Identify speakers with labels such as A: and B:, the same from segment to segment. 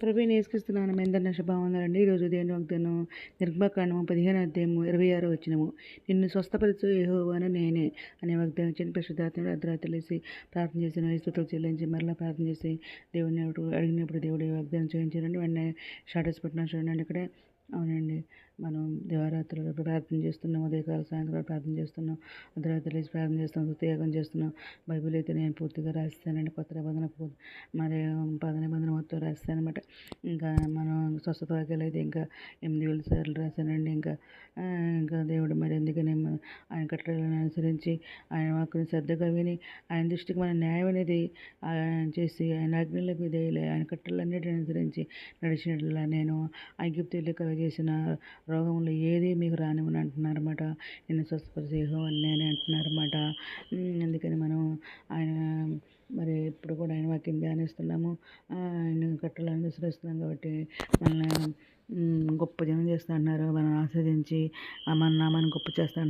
A: ప్రభు నేసుకిస్తున్నాను ఎందరు నష్ట ఈరోజు దేని వాగ్దానం నిర్మకాండము పదిహేను అధ్యాయము ఇరవై ఆరు వచ్చినము నిన్ను స్వస్థపరచు ఏహోవాను నేనే అనే వాగ్దానం చిన్న పరిశుద్ధాత్మ అర్ధరాత్రి లేసి ప్రార్థన చేసిన స్థుతులు చెల్లించి మరలా ప్రార్థన చేసి దేవుని అడిగినప్పుడు దేవుడు వాగ్దానం చేయించారండి వెంటనే షార్టెస్ పెట్టినా చూడండి ఇక్కడే అవునండి. మనం దేవరాత్రులు ప్రార్థన చేస్తున్నాం ఉదయకాల సాయంత్రం ప్రార్థన చేస్తున్నాం అర్ధరాత్రి లేచి ప్రార్థన చేస్తున్నాం త్యాగం చేస్తున్నాం. బైబిల్ అయితే నేను పూర్తిగా రాస్తానండి కొత్త నిబంధన పూ- మరి పద నిబంధన మొత్తం రాస్తాను అనమాట ఇంకా మనం స్వస్థత వాక్యాలు అయితే ఇంకా ఎనిమిది వేల సార్లు రాశానండి. ఇంకా ఇంకా దేవుడు మరి ఎందుకని ఆయన కట్టడలను అనుసరించి ఆయన వాక్కుని శ్రద్ధగా విని ఆయన దృష్టికి మన న్యాయం అనేది ఆయన చేసి ఆయన అగ్నిలకు విధేయులే ఆయన కట్టలన్నిటిని అనుసరించి నడిచినట్ల నేను ఐగిప్తులు కలగజేసిన రోగంలో ఏది మీకు రానివ్వని అంటున్నారన్నమాట నిన్ను స్వస్థపరిచే అని నేనే అంటున్నారన్నమాట అందుకని మనం ఆయన మరి ఇప్పుడు కూడా ఆయన వాక్యం ధ్యానిస్తున్నాము. ఆయన కట్టలను అనుసరిస్తున్నాం కాబట్టి మనల్ని గొప్ప జనం చేస్తా మనం ఆస్వాదించి మన నామాన్ని గొప్ప చేస్తా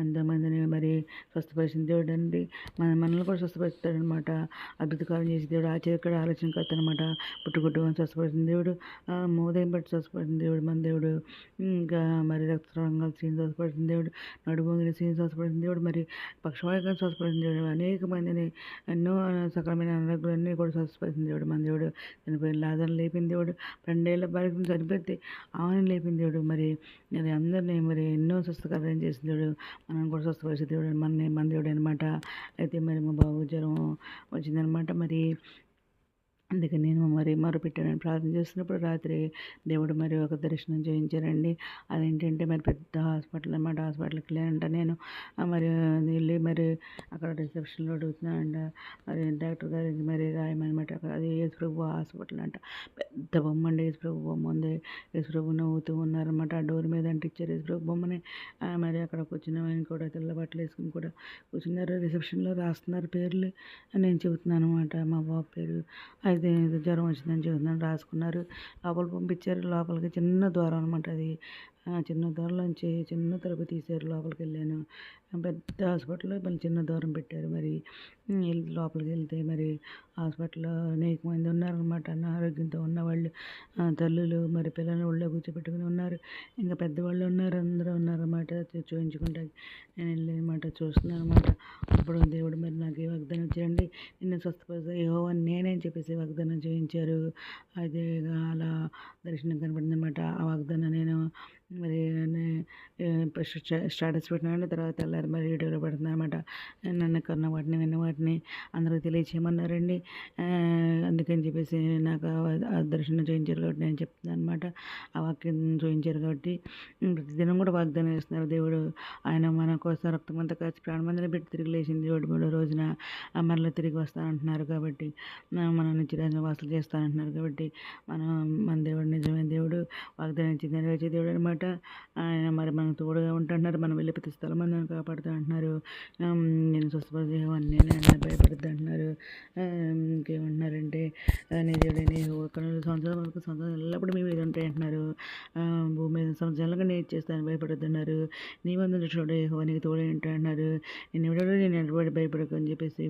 A: ఎంతోమందిని మరి స్వస్థపరిచిన దేవుడు అండి మన మనల్ని కూడా స్వస్థపరుస్తాడు అనమాట అద్భుతకాలం చేసే దేవుడు ఆశ్చర్యకర ఆలోచనకర్త అనమాట పుట్టుకుట్టు స్వస్థపరిచిన దేవుడు ఆ, ఉదయం స్వస్థపరిచిన దేవుడు మన దేవుడు. ఇంకా మరి రక్తరంగాలు శ్రీని స్వస్థపరిచిన దేవుడు నడుమొగిన శ్రీని స్వస్థపరిచిన దేవుడు మరి పక్షవాయుగా స్వస్థపరిచిన దేవుడు అనేక మందిని ఎన్నో సకలమైన అనారోగ్యాలన్నీ కూడా స్వస్థపరిచిన దేవుడు మన దేవుడు. చనిపోయిన లాదన లేపిన దేవుడు రెండేళ్ళ బాలికను చనిపోతే ఆమెను లేపిన దేవుడు. మరి మరి అందరినీ మరి ఎన్నో స్వస్థకరం చేసిన దేవుడు. మనం కూడా స్వస్థపరిచే దేవుడు మన మన దేవుడు అనమాట అయితే మరి మా బాబు జ్వరం వచ్చిందనమాట మరి అందుకని నేను మరి మొరపెట్టానని ప్రార్థన చేస్తున్నప్పుడు రాత్రి దేవుడు మరి ఒక దర్శనం చేయించారండి. అదేంటంటే మరి పెద్ద హాస్పిటల్ అన్నమాట. హాస్పిటల్కి లేనంట నేను. మరి వెళ్ళి మరి అక్కడ రిసెప్షన్లో అడుగుతున్నానంట. మరి డాక్టర్ గారికి మరి రాయమనమాట అక్కడ అది యేసుప్రభు హాస్పిటల్ అంట. పెద్ద బొమ్మ అండి యేసుప్రభు బొమ్మ ఉంది. యేసుప్రభు నవ్వుతూ ఉన్నారన్నమాట. ఆ డోర్ మీద అంటించారు యేసుప్రభు బొమ్మని. మరి అక్కడ కూర్చున్న ఆయన కూడా తెల్ల బట్టలు వేసుకుని కూడా కూర్చున్నారు. రిసెప్షన్లో రాస్తున్నారు పేర్లు. నేను చెబుతున్నాను అనమాట మా బాబు పేరు అయితే జ్వరం వచ్చిందని చెబుతున్నాను రాసుకున్నారు. లోపల పంపించారు. లోపలికి చిన్న ద్వారం అనమాట అది. చిన్న దూరంలోంచి చిన్న తలుపు తీశారు లోపలికి వెళ్ళాను. పెద్ద హాస్పిటల్లో మళ్ళీ చిన్న దూరం పెట్టారు మరి. వెళ్ళి లోపలికి వెళ్తే మరి హాస్పిటల్లో అనేక మంది ఉన్నారనమాట అనారోగ్యంతో ఉన్నవాళ్ళు తల్లులు మరి పిల్లలు ఒళ్ళో కూర్చోబెట్టుకుని ఉన్నారు. ఇంకా పెద్దవాళ్ళు ఉన్నారు అందరూ ఉన్నారన్నమాట. చూ- నేను వెళ్ళానమాట చూస్తున్నాను అనమాట అప్పుడు దేవుడు మరి నాకు ఏ వాగ్దానం చేయండి నిన్ను స్వస్థపరిచే ఏవో అని నేనే అని చెప్పేసి వాగ్దానం చేయించారు. అదే అలా దర్శనం కనబడింది అనమాట ఆ వాగ్దానం నేను మరి స్టాటస్ పెట్టినాను తర్వాత తెల్లారి మరి వీడియోలో పెడుతున్నాను అనమాట నన్ను కన్న వాటిని విన్న వాటిని అందరూ తెలియచేయమన్నారండి అందుకని చెప్పేసి నాకు ఆ- దర్శనం చూపించారు కాబట్టి నేను చెప్తున్నాను అనమాట ఆ వాక్యం చూపించారు కాబట్టి ప్రతిదినం కూడా వాగ్దానం చేస్తున్నారు. దేవుడు ఆయన మన కోసం రక్తం కాచి ప్రాణమందిని పెట్టి తిరిగి లేచింది. దేవుడు మూడో రోజున మరలా తిరిగి వస్తానంటున్నారు కాబట్టి ఆ, మనం నిత్యరాజ్యం వాసులు చేస్తానంటున్నారు కాబట్టి మనం మన దేవుడు నిజమైన దేవుడు వాగ్దానం ఇచ్చి నెరవేర్చే దేవుడు అనమాట ఆయన మరి మన తోడుగా ఉంటున్నారు మనం వెళ్ళి ప్రతి స్థలం అందరం కాపాడుతూ అంటున్నారు నేను స్వస్థపరిచేవాడిని నేను ఆయన భయపడుతూ అంటున్నారు ఇంకేమంటున్నారంటే ఆ, నీ దేవుడని ఒక సంవత్సరాల వరకు సంవత్సరం ఎల్లప్పుడూ మీ మీద ఉంటాయి అంటున్నారు. భూమి మీద సంవత్సరాలుగా నేను చేస్తాను భయపడుతున్నారు నీ వంద చూడే నీకు తోడే అంటున్నారు నేను ఎవడో నేను ఎడబడి భయపడకు అని చెప్పేసి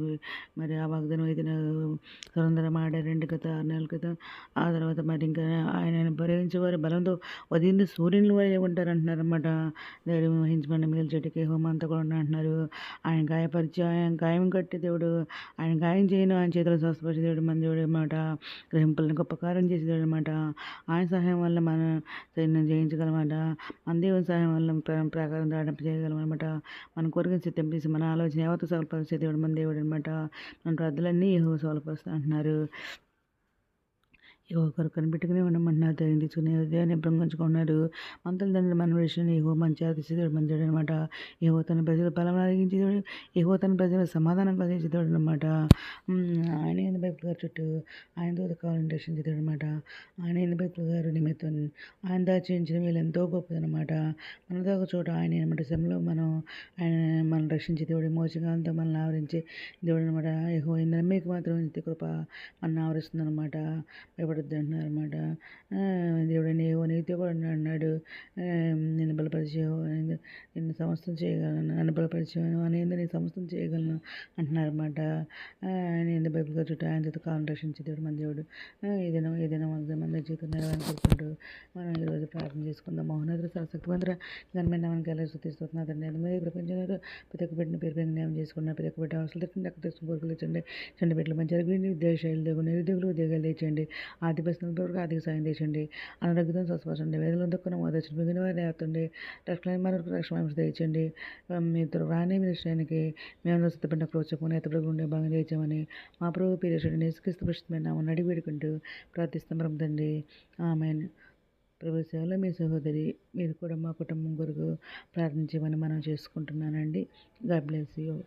A: మరి ఆ వాగ్దానం అయితే సురంధరం సురందరం ఆడారండి గత ఆరు నెలల క్రితం ఆ తర్వాత మరి ఇంకా ఆయన భరించేవారు బలంతో ఉదయం సూర్యుని వారి ఏమంటారు అంటున్నారన్నమాట ధైర్యం వహించమని మేలు చెట్టుకి హోమంతా కూడా ఉన్నా అంటున్నారు. ఆయన గాయపరిచి ఆయన గాయం కట్టి దేవుడు ఆయన గాయం చేయను ఆయన చేతులు స్వస్థపరిచే దేవుడు మన దేవుడు అనమాట గ్రహింపులను గొప్ప కార్యం చేసే దేవుడు అనమాట ఆయన సహాయం వల్ల మన సైన్యం జయించగలమాట. మన దేవుని సహాయం వల్ల ప్ర- ప్రకారం దాడింపు చేయగలం అనమాట మన కోరికను సిద్ధం చేసి మన ఆలోచన యావత్తు సఫలపరిచే దేవుడు మన దేవుడు అనమాట మన ప్రార్థనలన్నీ యెహోవా సఫలపరుస్తా అంటున్నారు. ఒకరు కనిపెట్టుకునే ఉండమంటున్నారు ధైర్యం తీసుకుని ఉదయాన్ని బ్రహ్మించుకున్నాడు మంత్రుల తండ్రి మన విషయం ఏవో మంచి ఆదిశేదేవుడు మంచివాడు అనమాట ఏవో తన ప్రజల బలం అడిగించేవాడు ఏవో తన ప్రజల సమాధానం కలిగించేవాడు అనమాట ఆయన ఏంది బైపుల్ గారు చుట్టూ ఆయన దూత కావాలని రక్షించేవాడు అనమాట ఆయన ఏంది బైపుల్ గారు నిమిత్తం ఆయన దాచించిన వీళ్ళు ఎంతో గొప్పదనమాట మనతో ఒక చోట ఆయన అనమాట శ్రమలో మనం ఆయన మనం రక్షించే దేవుడు మోసగాలతో మనల్ని ఆవరించే దేవుడు అనమాట ఎక్కువ నమ్మేకి మాత్రం నిత్య కృప మన ఆవరిస్తుంది అనమాట భయపడ అంటున్నారు అనమాట దేవుడు నీవు కూడా అన్నాడు. నేను బలపరిచేవు నిన్ను సమస్తం చేయగలను నన్ను బలపరిచేవాను అనేది నేను సమస్తం చేయగలను అంటున్నారన్నమాట. నేను బైబిల్ చుట్టూ ఆయన చేత కాలం రక్షించే దేవుడు మన దేవుడు? ఏదైనా ఏదైనా మన మన జీవితం నెరవేరుకుంటూ మనం ఈరోజు ప్రార్థన చేసుకుందాం. మౌనద్ర సరశక్తి మంత్ర గణమైన మనకి ఎలా శుద్ధిస్తున్నారు అండి మీరు ప్రపంచంలో ప్రతి ఒక్క బిడ్డను పేరు పేరు న్యాయం చేసుకున్నారు ప్రతి ఒక్క బిడ్డ అవసరం తెచ్చండి అక్కడ తెచ్చుకుని కోరికలు తెచ్చండి చండి బిడ్డలు మంచి జరిగింది ఉద్దేశాలు దేవుడు నిరుద్యోగులు ఉద్యోగాలు తెచ్చండి. ఆర్థిక పరిస్థితుల వరకు ఆర్థిక సాయం తెచ్చండి. అనారోగ్యంతో స్వస్థపరచండి వేదనలు దక్కున మోదొచ్చిన మిగిలిన వారిని అవుతుంది రక్షణ మరొక రక్షణ తెచ్చండి మీ ఇద్దరు మీ విషయానికి మేము సిద్ధపడిన ప్రోత్సాహం ఎత్తపడి ఉండే భాగం తెచ్చామని మా ప్రభు పీరియడ్ నేసుక్రీస్తు ప్రశ్న అడిగి వేడుకుంటూ ప్రార్థిస్తాం తండ్రి. ఆమె ప్రభు సేవలో మీ సహోదరి మీరు కూడా మా కుటుంబం కొరకు ప్రార్థించమని మనం చేసుకుంటున్నానండి. God bless you.